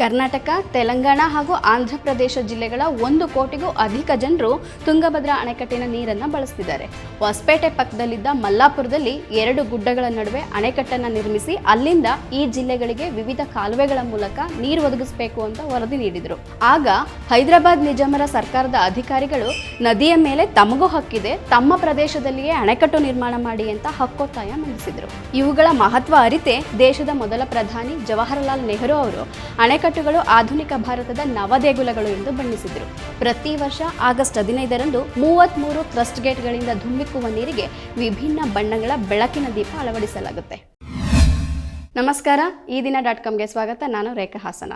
ಕರ್ನಾಟಕ, ತೆಲಂಗಾಣ ಹಾಗೂ ಆಂಧ್ರ ಪ್ರದೇಶ ಜಿಲ್ಲೆಗಳ ಒಂದು ಕೋಟಿಗೂ ಅಧಿಕ ಜನರು ತುಂಗಭದ್ರಾ ಅಣೆಕಟ್ಟಿನ ನೀರನ್ನು ಬಳಸ್ತಿದ್ದಾರೆ. ಹೊಸಪೇಟೆ ಪಕ್ಕದಲ್ಲಿದ್ದ ಮಲ್ಲಾಪುರದಲ್ಲಿ ಎರಡು ಗುಡ್ಡಗಳ ನಡುವೆ ಅಣೆಕಟ್ಟನ್ನು ನಿರ್ಮಿಸಿ ಅಲ್ಲಿಂದ ಈ ಜಿಲ್ಲೆಗಳಿಗೆ ವಿವಿಧ ಕಾಲುವೆಗಳ ಮೂಲಕ ನೀರು ಒದಗಿಸಬೇಕು ಅಂತ ವರದಿ ನೀಡಿದರು. ಆಗ ಹೈದರಾಬಾದ್ ನಿಜಾಮರ ಸರ್ಕಾರದ ಅಧಿಕಾರಿಗಳು, ನದಿಯ ಮೇಲೆ ತಮಗೂ ಹಕ್ಕಿದೆ, ತಮ್ಮ ಪ್ರದೇಶದಲ್ಲಿಯೇ ಅಣೆಕಟ್ಟು ನಿರ್ಮಾಣ ಮಾಡಿ ಅಂತ ಹಕ್ಕೊತ್ತಾಯ ಮಂಡಿಸಿದರು. ಇವುಗಳ ಮಹತ್ವ ಅರಿತೆ ದೇಶದ ಮೊದಲ ಪ್ರಧಾನಿ ಜವಾಹರಲಾಲ್ ನೆಹರು ಅವರು. ಅಣೆಕಟ್ಟುಗಳು ಆಧುನಿಕ ಭಾರತದ ನವದೇಗುಲಗಳು ಎಂದು ಬಣ್ಣಿಸಿದರು. ಪ್ರತಿ ವರ್ಷ ಆಗಸ್ಟ್ ಹದಿನೈದರಂದು ಮೂವತ್ತ್ಮೂರು ಥ್ರಸ್ಟ್ ಗೇಟ್ಗಳಿಂದ ಧುಮ್ಮಿಕ್ಕುವ ನೀರಿಗೆ ವಿಭಿನ್ನ ಬಣ್ಣಗಳ ಬೆಳಕಿನ ದೀಪ ಅಳವಡಿಸಲಾಗುತ್ತೆ. ನಮಸ್ಕಾರ, ಈ ದಿನ ಡಾಟ್ ಕಾಮ್ಗೆ ಸ್ವಾಗತ. ನಾನು ರೇಖಾ ಹಾಸನ.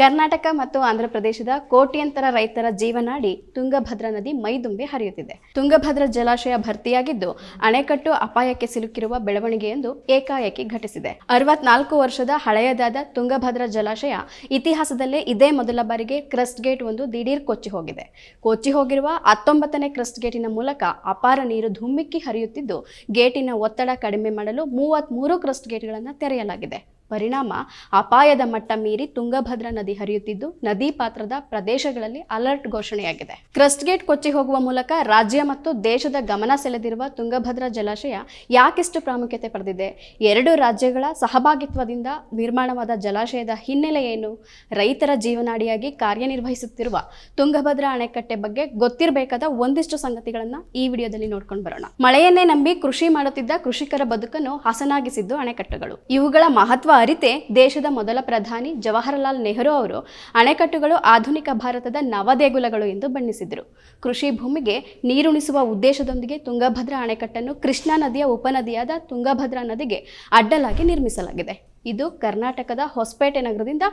ಕರ್ನಾಟಕ ಮತ್ತು ಆಂಧ್ರ ಪ್ರದೇಶದ ಕೋಟ್ಯಂತರ ರೈತರ ಜೀವನಾಡಿ ತುಂಗಭದ್ರಾ ನದಿ ಮೈದುಂಬಿ ಹರಿಯುತ್ತಿದೆ. ತುಂಗಭದ್ರಾ ಜಲಾಶಯ ಭರ್ತಿಯಾಗಿದ್ದು ಅಣೆಕಟ್ಟು ಅಪಾಯಕ್ಕೆ ಸಿಲುಕಿರುವ ಬೆಳವಣಿಗೆಯೊಂದು ಏಕಾಏಕಿ ಘಟಿಸಿದೆ. ಅರವತ್ನಾಲ್ಕು ವರ್ಷದ ಹಳೆಯದಾದ ತುಂಗಭದ್ರಾ ಜಲಾಶಯ ಇತಿಹಾಸದಲ್ಲೇ ಇದೇ ಮೊದಲ ಬಾರಿಗೆ ಕ್ರಸ್ಟ್ ಗೇಟ್ ಒಂದು ದಿಢೀರ್ ಕೊಚ್ಚಿ ಹೋಗಿದೆ. ಕೊಚ್ಚಿ ಹೋಗಿರುವ ಹತ್ತೊಂಬತ್ತನೇ ಕ್ರಸ್ಟ್ ಗೇಟಿನ ಮೂಲಕ ಅಪಾರ ನೀರು ಧುಮ್ಮಿಕ್ಕಿ ಹರಿಯುತ್ತಿದ್ದು, ಗೇಟಿನ ಒತ್ತಡ ಕಡಿಮೆ ಮಾಡಲು ಮೂವತ್ತ್ಮೂರು ಕ್ರಸ್ಟ್ ಗೇಟ್ಗಳನ್ನು ತೆರೆಯಲಾಗಿದೆ. ಪರಿಣಾಮ ಅಪಾಯದ ಮಟ್ಟ ಮೀರಿ ತುಂಗಭದ್ರಾ ನದಿ ಹರಿಯುತ್ತಿದ್ದು, ನದಿ ಪಾತ್ರದ ಪ್ರದೇಶಗಳಲ್ಲಿ ಅಲರ್ಟ್ ಘೋಷಣೆಯಾಗಿದೆ. ಕ್ರಸ್ಟ್ ಗೇಟ್ ಕೊಚ್ಚಿ ಹೋಗುವ ಮೂಲಕ ರಾಜ್ಯ ಮತ್ತು ದೇಶದ ಗಮನ ಸೆಳೆದಿರುವ ತುಂಗಭದ್ರಾ ಜಲಾಶಯ ಯಾಕಿಷ್ಟು ಪ್ರಾಮುಖ್ಯತೆ ಪಡೆದಿದೆ? ಎರಡು ರಾಜ್ಯಗಳ ಸಹಭಾಗಿತ್ವದಿಂದ ನಿರ್ಮಾಣವಾದ ಜಲಾಶಯದ ಹಿನ್ನೆಲೆ ಏನು? ರೈತರ ಜೀವನಾಡಿಯಾಗಿ ಕಾರ್ಯನಿರ್ವಹಿಸುತ್ತಿರುವ ತುಂಗಭದ್ರಾ ಅಣೆಕಟ್ಟೆ ಬಗ್ಗೆ ಗೊತ್ತಿರಬೇಕಾದ ಒಂದಿಷ್ಟು ಸಂಗತಿಗಳನ್ನ ಈ ವಿಡಿಯೋದಲ್ಲಿ ನೋಡ್ಕೊಂಡು ಬರೋಣ. ಮಳೆಯನ್ನೇ ನಂಬಿ ಕೃಷಿ ಮಾಡುತ್ತಿದ್ದ ಕೃಷಿಕರ ಬದುಕನ್ನು ಹಸನಾಗಿಸಿದ್ದು ಅಣೆಕಟ್ಟುಗಳು. ಇವುಗಳ ಮಹತ್ವ ಅರಿತೆ ದೇಶದ ಮೊದಲ ಪ್ರಧಾನಿ ಜವಾಹರಲಾಲ್ ನೆಹರು ಅವರು ಅಣೆಕಟ್ಟುಗಳು ಆಧುನಿಕ ಭಾರತದ ನವದೇಗುಲಗಳು ಎಂದು ಬಣ್ಣಿಸಿದರು. ಕೃಷಿ ಭೂಮಿಗೆ ನೀರುಣಿಸುವ ಉದ್ದೇಶದೊಂದಿಗೆ ತುಂಗಭದ್ರಾ ಅಣೆಕಟ್ಟನ್ನು ಕೃಷ್ಣಾ ನದಿಯ ಉಪನದಿಯಾದ ತುಂಗಭದ್ರಾ ನದಿಗೆ ಅಡ್ಡಲಾಗಿ ನಿರ್ಮಿಸಲಾಗಿದೆ. ಇದು ಕರ್ನಾಟಕದ ಹೊಸಪೇಟೆ ನಗರದಿಂದ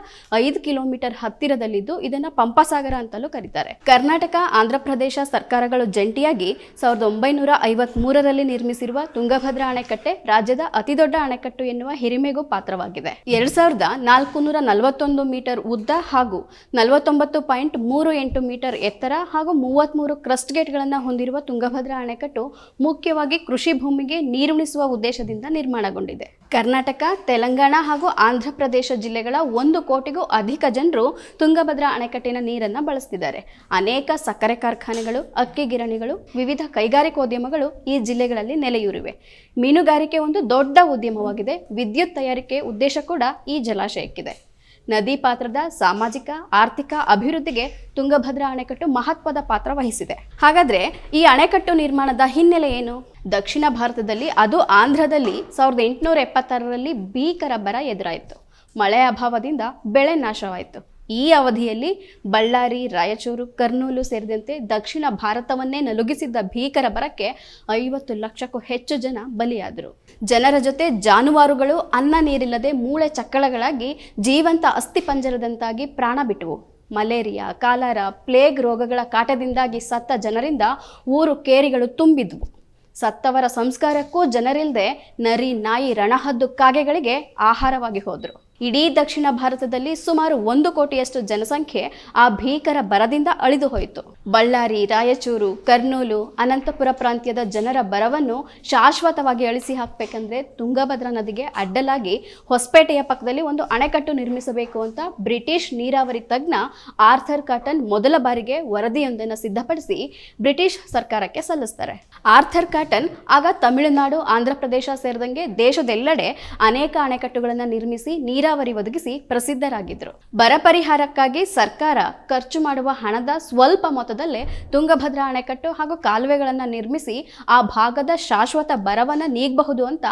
ಐದು ಕಿಲೋಮೀಟರ್ ಹತ್ತಿರದಲ್ಲಿದ್ದು ಇದನ್ನು ಪಂಪಸಾಗರ ಅಂತಲೂ ಕರೀತಾರೆ. ಕರ್ನಾಟಕ ಆಂಧ್ರಪ್ರದೇಶ ಸರ್ಕಾರಗಳು ಜಂಟಿಯಾಗಿ ಸಾವಿರದ ಒಂಬೈನೂರ ಐವತ್ಮೂರರಲ್ಲಿ ನಿರ್ಮಿಸಿರುವ ತುಂಗಭದ್ರಾ ಅಣೆಕಟ್ಟೆ ರಾಜ್ಯದ ಅತಿದೊಡ್ಡ ಅಣೆಕಟ್ಟು ಎನ್ನುವ ಹಿರಿಮೆಗೂ ಪಾತ್ರವಾಗಿದೆ. ಎರಡ್ ಸಾವಿರದ ನಾಲ್ಕು ನೂರ ನಲವತ್ತೊಂದು ಮೀಟರ್ ಉದ್ದ ಹಾಗೂ ನಲವತ್ತೊಂಬತ್ತು ಪಾಯಿಂಟ್ ಮೂರು ಎಂಟು ಮೀಟರ್ ಎತ್ತರ ಹಾಗೂ ಮೂವತ್ತ್ಮೂರು ಕ್ರಸ್ಟ್ ಗೇಟ್ಗಳನ್ನು ಹೊಂದಿರುವ ತುಂಗಭದ್ರಾ ಅಣೆಕಟ್ಟು ಮುಖ್ಯವಾಗಿ ಕೃಷಿ ಭೂಮಿಗೆ ನೀರುಣಿಸುವ ಉದ್ದೇಶದಿಂದ ನಿರ್ಮಾಣಗೊಂಡಿದೆ. ಕರ್ನಾಟಕ, ತೆಲಂಗಾಣ ಹಾಗೂ ಆಂಧ್ರ ಪ್ರದೇಶ ಜಿಲ್ಲೆಗಳ ಒಂದು ಕೋಟಿಗೂ ಅಧಿಕ ಜನರು ತುಂಗಭದ್ರಾ ಅಣೆಕಟ್ಟಿನ ನೀರನ್ನು ಬಳಸ್ತಿದ್ದಾರೆ. ಅನೇಕ ಸಕ್ಕರೆ ಕಾರ್ಖಾನೆಗಳು, ಅಕ್ಕಿ ಗಿರಣಿಗಳು, ವಿವಿಧ ಕೈಗಾರಿಕೋದ್ಯಮಗಳು ಈ ಜಿಲ್ಲೆಗಳಲ್ಲಿ ನೆಲೆಯೂರಿವೆ. ಮೀನುಗಾರಿಕೆ ಒಂದು ದೊಡ್ಡ ಉದ್ಯಮವಾಗಿದೆ. ವಿದ್ಯುತ್ ತಯಾರಿಕೆ ಉದ್ದೇಶ ಕೂಡ ಈ ಜಲಾಶಯಕ್ಕಿದೆ. ನದಿ ಪಾತ್ರದ ಸಾಮಾಜಿಕ, ಆರ್ಥಿಕ ಅಭಿವೃದ್ಧಿಗೆ ತುಂಗಭದ್ರಾ ಅಣೆಕಟ್ಟು ಮಹತ್ವದ ಪಾತ್ರ ವಹಿಸಿದೆ. ಹಾಗಾದ್ರೆ ಈ ಅಣೆಕಟ್ಟು ನಿರ್ಮಾಣದ ಹಿನ್ನೆಲೆ ಏನು? ದಕ್ಷಿಣ ಭಾರತದಲ್ಲಿ, ಅದು ಆಂಧ್ರದಲ್ಲಿ ಸಾವಿರದ ಎಂಟುನೂರ ಎಪ್ಪತ್ತಾರರಲ್ಲಿ ಭೀಕರ ಬರ ಎದುರಾಯಿತು. ಮಳೆ ಅಭಾವದಿಂದ ಬೆಳೆ ನಾಶವಾಯಿತು. ಈ ಅವಧಿಯಲ್ಲಿ ಬಳ್ಳಾರಿ, ರಾಯಚೂರು, ಕರ್ನೂಲು ಸೇರಿದಂತೆ ದಕ್ಷಿಣ ಭಾರತವನ್ನೇ ನಲುಗಿಸಿದ್ದ ಭೀಕರ ಬರಕ್ಕೆ ಐವತ್ತು ಲಕ್ಷಕ್ಕೂ ಹೆಚ್ಚು ಜನ ಬಲಿಯಾದರು. ಜನರ ಜೊತೆ ಜಾನುವಾರುಗಳು, ಅನ್ನ ನೀರಿಲ್ಲದೆ ಮೂಳೆ ಚಕ್ಕಳಗಳಾಗಿ ಜೀವಂತ ಅಸ್ಥಿಪಂಜರದಂತಾಗಿ ಪ್ರಾಣ ಬಿಟ್ಟವು. ಮಲೇರಿಯಾ, ಕಾಲರ, ಪ್ಲೇಗ್ ರೋಗಗಳ ಕಾಟದಿಂದಾಗಿ ಸತ್ತ ಜನರಿಂದ ಊರು ಕೇರಿಗಳು ತುಂಬಿದ್ವು. ಸತ್ತವರ ಸಂಸ್ಕಾರಕ್ಕೂ ಜನರಿಲ್ಲದೆ ನರಿ ನಾಯಿ ರಣಹದ್ದು ಕಾಗೆಗಳಿಗೆ ಆಹಾರವಾಗಿ ಹೋದರು. ಇಡೀ ದಕ್ಷಿಣ ಭಾರತದಲ್ಲಿ ಸುಮಾರು ಒಂದು ಕೋಟಿಯಷ್ಟು ಜನಸಂಖ್ಯೆ ಆ ಭೀಕರ ಬರದಿಂದ ಅಳಿದು ಹೋಯಿತು. ಬಳ್ಳಾರಿ, ರಾಯಚೂರು, ಕರ್ನೂಲು, ಅನಂತಪುರ ಪ್ರಾಂತ್ಯದ ಜನರ ಬರವನ್ನು ಶಾಶ್ವತವಾಗಿ ಅಳಿಸಿ ಹಾಕಬೇಕಂದ್ರೆ ತುಂಗಭದ್ರಾ ನದಿಗೆ ಅಡ್ಡಲಾಗಿ ಹೊಸಪೇಟೆಯ ಪಕ್ಕದಲ್ಲಿ ಒಂದು ಅಣೆಕಟ್ಟು ನಿರ್ಮಿಸಬೇಕು ಅಂತ ಬ್ರಿಟಿಷ್ ನೀರಾವರಿ ತಜ್ಞ ಆರ್ಥರ್ ಕಾಟನ್ ಮೊದಲ ಬಾರಿಗೆ ವರದಿಯೊಂದನ್ನು ಸಿದ್ಧಪಡಿಸಿ ಬ್ರಿಟಿಷ್ ಸರ್ಕಾರಕ್ಕೆ ಸಲ್ಲಿಸ್ತಾರೆ. ಆರ್ಥರ್ ಕಾಟನ್ ಆಗ ತಮಿಳುನಾಡು ಆಂಧ್ರ ಪ್ರದೇಶ ಸೇರಿದಂಗೆ ದೇಶದೆಲ್ಲೆಡೆ ಅನೇಕ ಅಣೆಕಟ್ಟುಗಳನ್ನು ನಿರ್ಮಿಸಿ ನೀರಾವರಿ ಒದಗಿಸಿ ಪ್ರಸಿದ್ಧರಾಗಿದ್ದರು. ಬರ ಪರಿಹಾರಕ್ಕಾಗಿ ಸರ್ಕಾರ ಖರ್ಚು ಮಾಡುವ ಹಣದ ಸ್ವಲ್ಪ ಮೊತ್ತದಲ್ಲೇ ತುಂಗಭದ್ರಾ ಅಣೆಕಟ್ಟು ಹಾಗೂ ಕಾಲುವೆಗಳನ್ನು ನಿರ್ಮಿಸಿ ಆ ಭಾಗದ ಶಾಶ್ವತ ಬರವನ್ನು ನೀಗಬಹುದು ಅಂತ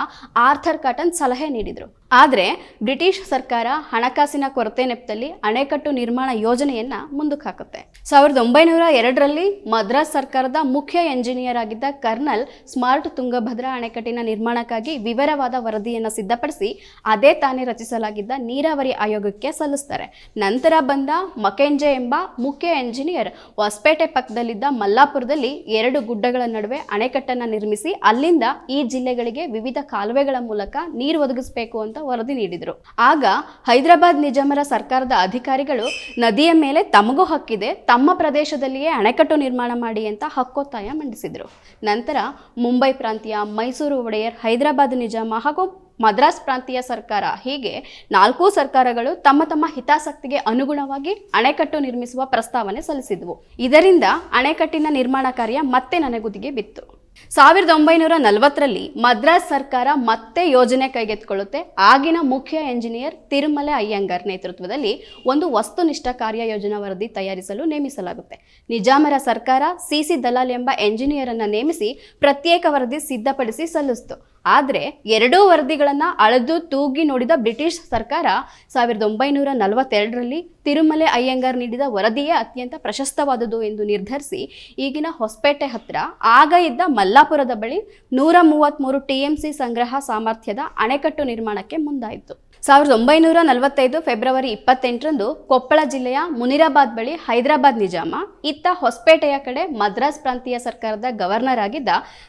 ಆರ್ಥರ್ ಕಾಟನ್ ಸಲಹೆ ನೀಡಿದರು. ಆದರೆ ಬ್ರಿಟಿಷ್ ಸರ್ಕಾರ ಹಣಕಾಸಿನ ಕೊರತೆ ನೆಪದಲ್ಲಿ ಅಣೆಕಟ್ಟು ನಿರ್ಮಾಣ ಯೋಜನೆಯನ್ನ ಮುಂದಕ್ಕೆ ಹಾಕುತ್ತೆ. ಸಾವಿರದ ಒಂಬೈನೂರ ಎರಡರಲ್ಲಿ ಮದ್ರಾಸ್ ಸರ್ಕಾರದ ಮುಖ್ಯ ಎಂಜಿನಿಯರ್ ಆಗಿದ್ದ ಕರ್ನಲ್ ಸ್ಮಾರ್ಟ್ ತುಂಗಭದ್ರಾ ಅಣೆಕಟ್ಟಿನ ನಿರ್ಮಾಣಕ್ಕಾಗಿ ವಿವರವಾದ ವರದಿಯನ್ನು ಸಿದ್ಧಪಡಿಸಿ ಅದೇ ತಾನೇ ರಚಿಸಲಾಗಿದ್ದ ನೀರಾವರಿ ಆಯೋಗಕ್ಕೆ ಸಲ್ಲಿಸ್ತಾರೆ. ನಂತರ ಬಂದ ಮಕೆಂಜೆ ಎಂಬ ಮುಖ್ಯ ಎಂಜಿನಿಯರ್ ಹೊಸಪೇಟೆ ಪಕ್ಕದಲ್ಲಿದ್ದ ಮಲ್ಲಾಪುರದಲ್ಲಿ ಎರಡು ಗುಡ್ಡಗಳ ನಡುವೆ ಅಣೆಕಟ್ಟನ್ನು ನಿರ್ಮಿಸಿ ಅಲ್ಲಿಂದ ಈ ಜಿಲ್ಲೆಗಳಿಗೆ ವಿವಿಧ ಕಾಲುವೆಗಳ ಮೂಲಕ ನೀರು ಒದಗಿಸಬೇಕು ಅಂತ ವರದಿ ನೀಡಿದರು. ಆಗ ಹೈದರಾಬಾದ್ ನಿಜಾಮರ ಸರ್ಕಾರದ ಅಧಿಕಾರಿಗಳು ನದಿಯ ಮೇಲೆ ತಮಗೂ ಹಕ್ಕಿದೆ, ತಮ್ಮ ಪ್ರದೇಶದಲ್ಲಿಯೇ ಅಣೆಕಟ್ಟು ನಿರ್ಮಾಣ ಮಾಡಿ ಅಂತ ಹಕ್ಕೊತ್ತಾಯ ಮಂಡಿಸಿದರು. ನಂತರ ಮುಂಬೈ ಪ್ರಾಂತೀಯ ಮೈಸೂರು ಒಡೆಯರ್ ಹೈದರಾಬಾದ್ ನಿಜಾಮ ಹಾಗೂ ಮದ್ರಾಸ್ ಪ್ರಾಂತೀಯ ಸರ್ಕಾರ ಹೀಗೆ ನಾಲ್ಕೂ ಸರ್ಕಾರಗಳು ತಮ್ಮ ತಮ್ಮ ಹಿತಾಸಕ್ತಿಗೆ ಅನುಗುಣವಾಗಿ ಅಣೆಕಟ್ಟು ನಿರ್ಮಿಸುವ ಪ್ರಸ್ತಾವನೆ ಸಲ್ಲಿಸಿದ್ವು. ಇದರಿಂದ ಅಣೆಕಟ್ಟಿನ ನಿರ್ಮಾಣ ಕಾರ್ಯ ಮತ್ತೆ ನನೆಗುದಿಗೆ ಬಿತ್ತು. ಸಾವಿರದ ಒಂಬೈನೂರ ನಲವತ್ತರಲ್ಲಿ ಮದ್ರಾಸ್ ಸರ್ಕಾರ ಮತ್ತೆ ಯೋಜನೆ ಕೈಗೆತ್ತಿಕೊಳ್ಳುತ್ತೆ. ಆಗಿನ ಮುಖ್ಯ ಎಂಜಿನಿಯರ್ ತಿರುಮಲೆ ಅಯ್ಯಂಗಾರ್ ನೇತೃತ್ವದಲ್ಲಿ ಒಂದು ವಸ್ತುನಿಷ್ಠ ಕಾರ್ಯಯೋಜನಾ ವರದಿ ತಯಾರಿಸಲು ನೇಮಿಸಲಾಗುತ್ತೆ. ನಿಜಾಮರ ಸರ್ಕಾರ ಸಿಸಿ ದಲಾಲ್ ಎಂಬ ಎಂಜಿನಿಯರ್ ಅನ್ನ ನೇಮಿಸಿ ಪ್ರತ್ಯೇಕ ವರದಿ ಸಿದ್ಧಪಡಿಸಿ ಸಲ್ಲಿಸಿತು. ಆದರೆ ಎರಡೂ ವರದಿಗಳನ್ನು ಅಳೆದು ತೂಗಿ ನೋಡಿದ ಬ್ರಿಟಿಷ್ ಸರ್ಕಾರ ಸಾವಿರದ ಒಂಬೈನೂರ ನಲವತ್ತೆರಡರಲ್ಲಿ ತಿರುಮಲೆ ಅಯ್ಯಂಗಾರ್ ನೀಡಿದ ವರದಿಯೇ ಅತ್ಯಂತ ಪ್ರಶಸ್ತವಾದುದು ಎಂದು ನಿರ್ಧರಿಸಿ ಈಗಿನ ಹೊಸಪೇಟೆ ಹತ್ರ ಆಗ ಇದ್ದ ಮಲ್ಲಾಪುರದ ಬಳಿ ನೂರ ಮೂವತ್ತ್ಮೂರು ಟಿ ಸಂಗ್ರಹ ಸಾಮರ್ಥ್ಯದ ಅಣೆಕಟ್ಟು ನಿರ್ಮಾಣಕ್ಕೆ ಮುಂದಾಯಿತು. ಸಾವಿರದ ಒಂಬೈನೂರ ನಲವತ್ತೈದು ಫೆಬ್ರವರಿ ಇಪ್ಪತ್ತೆಂಟರಂದು ಕೊಪ್ಪಳ ಜಿಲ್ಲೆಯ ಮುನಿರಾಬಾದ್ ಬಳಿ ಹೈದರಾಬಾದ್ ನಿಜಾಮ, ಇತ್ತ ಹೊಸಪೇಟೆಯ ಕಡೆ ಮದ್ರಾಸ್ ಪ್ರಾಂತೀಯ ಸರ್ಕಾರದ ಗವರ್ನರ್ ಆಗಿದ್ದ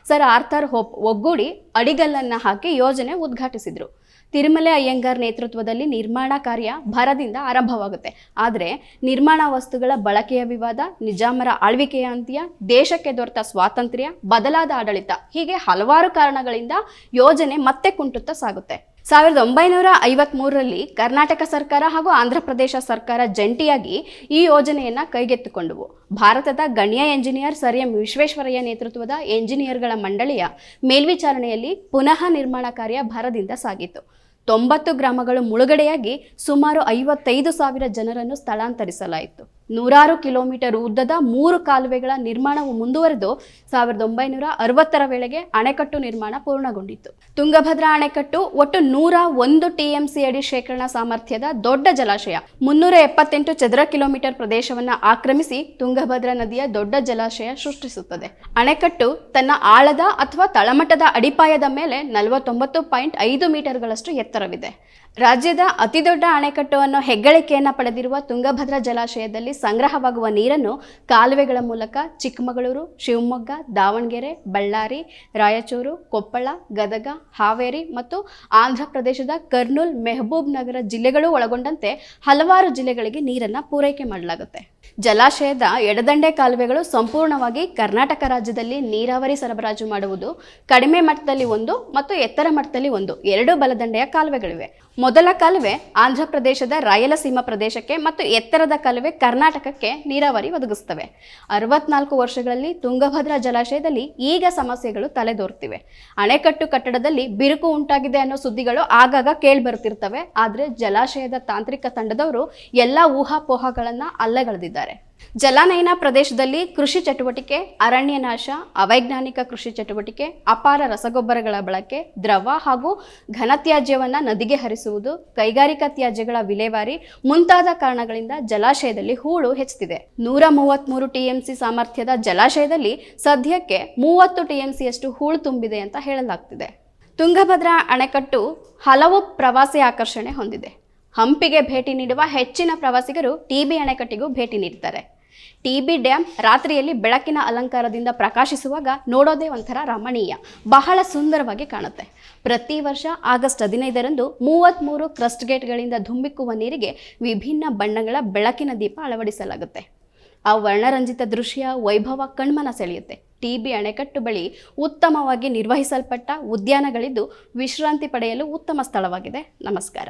ಸರ್ ಆರ್ಥರ್ ಹೋಪ್ ಒಗ್ಗೂಡಿ ಅಡಿಗಲ್ಲನ್ನು ಹಾಕಿ ಯೋಜನೆ ಉದ್ಘಾಟಿಸಿದರು. ತಿರುಮಲೆ ಅಯ್ಯಂಗಾರ್ ನೇತೃತ್ವದಲ್ಲಿ ನಿರ್ಮಾಣ ಕಾರ್ಯ ಭರದಿಂದ ಆರಂಭವಾಗುತ್ತೆ. ಆದರೆ ನಿರ್ಮಾಣ ವಸ್ತುಗಳ ಬಳಕೆಯ ವಿವಾದ, ನಿಜಾಮರ ಆಳ್ವಿಕೆಯ ಅಂತ್ಯ, ದೇಶಕ್ಕೆ ದೊರೆತ ಸ್ವಾತಂತ್ರ್ಯ, ಬದಲಾದ ಆಡಳಿತ ಹೀಗೆ ಹಲವಾರು ಕಾರಣಗಳಿಂದ ಯೋಜನೆ ಮತ್ತೆ ಕುಂಟುತ್ತಾ ಸಾಗುತ್ತೆ. ಸಾವಿರದ ಒಂಬೈನೂರ ಐವತ್ಮೂರರಲ್ಲಿ ಕರ್ನಾಟಕ ಸರ್ಕಾರ ಹಾಗೂ ಆಂಧ್ರ ಪ್ರದೇಶ ಸರ್ಕಾರ ಜಂಟಿಯಾಗಿ ಈ ಯೋಜನೆಯನ್ನು ಕೈಗೆತ್ತಿಕೊಂಡವು. ಭಾರತದ ಗಣ್ಯ ಎಂಜಿನಿಯರ್ ಸರ್ ಎಂ ವಿಶ್ವೇಶ್ವರಯ್ಯ ನೇತೃತ್ವದ ಎಂಜಿನಿಯರ್ಗಳ ಮಂಡಳಿಯ ಮೇಲ್ವಿಚಾರಣೆಯಲ್ಲಿ ಪುನಃ ನಿರ್ಮಾಣ ಕಾರ್ಯ ಭರದಿಂದ ಸಾಗಿತು ತೊಂಬತ್ತು ಗ್ರಾಮಗಳು ಮುಳುಗಡೆಯಾಗಿ ಸುಮಾರು ಐವತ್ತೈದು ಸಾವಿರ ಜನರನ್ನು ಸ್ಥಳಾಂತರಿಸಲಾಯಿತು. ನೂರಾರು ಕಿಲೋಮೀಟರ್ ಉದ್ದದ ಮೂರು ಕಾಲುವೆಗಳ ನಿರ್ಮಾಣವು ಮುಂದುವರೆದು ಸಾವಿರದ ಒಂಬೈನೂರ ಅರವತ್ತರ ವೇಳೆಗೆ ಅಣೆಕಟ್ಟು ನಿರ್ಮಾಣ ಪೂರ್ಣಗೊಂಡಿತ್ತು. ತುಂಗಭದ್ರಾ ಅಣೆಕಟ್ಟು ಒಟ್ಟು ನೂರ ಒಂದು ಟಿಎಂಸಿ ಅಡಿ ಶೇಖರಣಾ ಸಾಮರ್ಥ್ಯದ ದೊಡ್ಡ ಜಲಾಶಯ. ಮುನ್ನೂರ ಎಪ್ಪತ್ತೆಂಟು ಚದರ ಕಿಲೋಮೀಟರ್ ಪ್ರದೇಶವನ್ನು ಆಕ್ರಮಿಸಿ ತುಂಗಭದ್ರಾ ನದಿಯ ದೊಡ್ಡ ಜಲಾಶಯ ಸೃಷ್ಟಿಸುತ್ತದೆ. ಅಣೆಕಟ್ಟು ತನ್ನ ಆಳದ ಅಥವಾ ತಳಮಟ್ಟದ ಅಡಿಪಾಯದ ಮೇಲೆ ನಲವತ್ತೊಂಬತ್ತು ಪಾಯಿಂಟ್ ಐದು ಮೀಟರ್ಗಳಷ್ಟು ಎತ್ತರವಿದೆ. ರಾಜ್ಯದ ಅತಿದೊಡ್ಡ ಅಣೆಕಟ್ಟು ಅನ್ನೋ ಹೆಗ್ಗಳಿಕೆಯನ್ನು ಪಡೆದಿರುವ ತುಂಗಭದ್ರಾ ಜಲಾಶಯದಲ್ಲಿ ಸಂಗ್ರಹವಾಗುವ ನೀರನ್ನು ಕಾಲುವೆಗಳ ಮೂಲಕ ಚಿಕ್ಕಮಗಳೂರು, ಶಿವಮೊಗ್ಗ, ದಾವಣಗೆರೆ, ಬಳ್ಳಾರಿ, ರಾಯಚೂರು, ಕೊಪ್ಪಳ, ಗದಗ, ಹಾವೇರಿ ಮತ್ತು ಆಂಧ್ರ ಪ್ರದೇಶದ ಕರ್ನೂಲ್, ಮೆಹಬೂಬ್ ನಗರ ಜಿಲ್ಲೆಗಳು ಒಳಗೊಂಡಂತೆ ಹಲವಾರು ಜಿಲ್ಲೆಗಳಿಗೆ ನೀರನ್ನು ಪೂರೈಕೆ ಮಾಡಲಾಗುತ್ತೆ. ಜಲಾಶಯದ ಎಡದಂಡೆ ಕಾಲುವೆಗಳು ಸಂಪೂರ್ಣವಾಗಿ ಕರ್ನಾಟಕ ರಾಜ್ಯದಲ್ಲಿ ನೀರಾವರಿ ಸರಬರಾಜು ಮಾಡುವುದು ಕಡಿಮೆ ಮಟ್ಟದಲ್ಲಿ ಒಂದು ಮತ್ತು ಎತ್ತರ ಮಟ್ಟದಲ್ಲಿ ಒಂದು, ಎರಡು ಬಲದಂಡೆಯ ಕಾಲುವೆಗಳಿವೆ. ಮೊದಲ ಕಾಲುವೆ ಆಂಧ್ರ ಪ್ರದೇಶದ ರಾಯಲಸೀಮಾ ಪ್ರದೇಶಕ್ಕೆ ಮತ್ತು ಎತ್ತರದ ಕಾಲುವೆ ಕರ್ನಾಟಕಕ್ಕೆ ನೀರಾವರಿ ಒದಗಿಸ್ತವೆ ಅರವತ್ನಾಲ್ಕು ವರ್ಷಗಳಲ್ಲಿ ತುಂಗಭದ್ರಾ ಜಲಾಶಯದಲ್ಲಿ ಈಗ ಸಮಸ್ಯೆಗಳು ತಲೆದೋರ್ತಿವೆ. ಅಣೆಕಟ್ಟು ಕಟ್ಟಡದಲ್ಲಿ ಬಿರುಕು ಉಂಟಾಗಿದೆ ಅನ್ನೋ ಸುದ್ದಿಗಳು ಆಗಾಗ ಕೇಳಿಬರುತ್ತಿರ್ತವೆ. ಆದರೆ ಜಲಾಶಯದ ತಾಂತ್ರಿಕ ತಂಡದವರು ಎಲ್ಲ ಊಹಾಪೋಹಗಳನ್ನು ಅಲ್ಲಗಳೆದಿದ್ದಾರೆ. ಜಲಾನಯನ ಪ್ರದೇಶದಲ್ಲಿ ಕೃಷಿ ಚಟುವಟಿಕೆ ಅರಣ್ಯ ನಾಶ ಅವೈಜ್ಞಾನಿಕ ಕೃಷಿ ಚಟುವಟಿಕೆ, ಅಪಾರ ರಸಗೊಬ್ಬರಗಳ ಬಳಕೆ, ದ್ರವ ಹಾಗೂ ಘನತ್ಯಾಜ್ಯವನ್ನು ನದಿಗೆ ಹರಿಸುವುದು, ಕೈಗಾರಿಕಾ ತ್ಯಾಜ್ಯಗಳ ವಿಲೇವಾರಿ ಮುಂತಾದ ಕಾರಣಗಳಿಂದ ಜಲಾಶಯದಲ್ಲಿ ಹೂಳು ಹೆಚ್ಚುತ್ತಿದೆ. ನೂರ ಮೂವತ್ತ್ಮೂರು ಟಿಎಂಸಿ ಸಾಮರ್ಥ್ಯದ ಜಲಾಶಯದಲ್ಲಿ ಸದ್ಯಕ್ಕೆ ಮೂವತ್ತು ಟಿಎಂಸಿಯಷ್ಟು ಹೂಳು ತುಂಬಿದೆ ಅಂತ ಹೇಳಲಾಗ್ತಿದೆ. ತುಂಗಭದ್ರಾ ಅಣೆಕಟ್ಟು ಹಲವು ಪ್ರವಾಸಿ ಆಕರ್ಷಣೆ ಹೊಂದಿದೆ. ಹಂಪಿಗೆ ಭೇಟಿ ನೀಡುವ ಹೆಚ್ಚಿನ ಪ್ರವಾಸಿಗರು ಟಿಬಿ ಅಣೆಕಟ್ಟಿಗೂ ಭೇಟಿ ನೀಡ್ತಾರೆ ಟಿಬಿ ಡ್ಯಾಮ್ ರಾತ್ರಿಯಲ್ಲಿ ಬೆಳಕಿನ ಅಲಂಕಾರದಿಂದ ಪ್ರಕಾಶಿಸುವಾಗ ನೋಡೋದೇ ಒಂಥರ ರಮಣೀಯ, ಬಹಳ ಸುಂದರವಾಗಿ ಕಾಣುತ್ತೆ. ಪ್ರತಿ ವರ್ಷ ಆಗಸ್ಟ್ ಹದಿನೈದರಂದು ಮೂವತ್ತ್ಮೂರು ಕ್ರಸ್ಟ್ ಗೇಟ್ಗಳಿಂದ ಧುಮ್ಮಿಕ್ಕುವ ನೀರಿಗೆ ವಿಭಿನ್ನ ಬಣ್ಣಗಳ ಬೆಳಕಿನ ದೀಪ ಅಳವಡಿಸಲಾಗುತ್ತೆ. ಆ ವರ್ಣರಂಜಿತ ದೃಶ್ಯ, ವೈಭವ ಕಣ್ಮನ ಸೆಳೆಯುತ್ತೆ. ಟಿಬಿ ಅಣೆಕಟ್ಟು ಬಳಿ ಉತ್ತಮವಾಗಿ ನಿರ್ವಹಿಸಲ್ಪಟ್ಟ ಉದ್ಯಾನಗಳಿದ್ದು ವಿಶ್ರಾಂತಿ ಪಡೆಯಲು ಉತ್ತಮ ಸ್ಥಳವಾಗಿದೆ. ನಮಸ್ಕಾರ.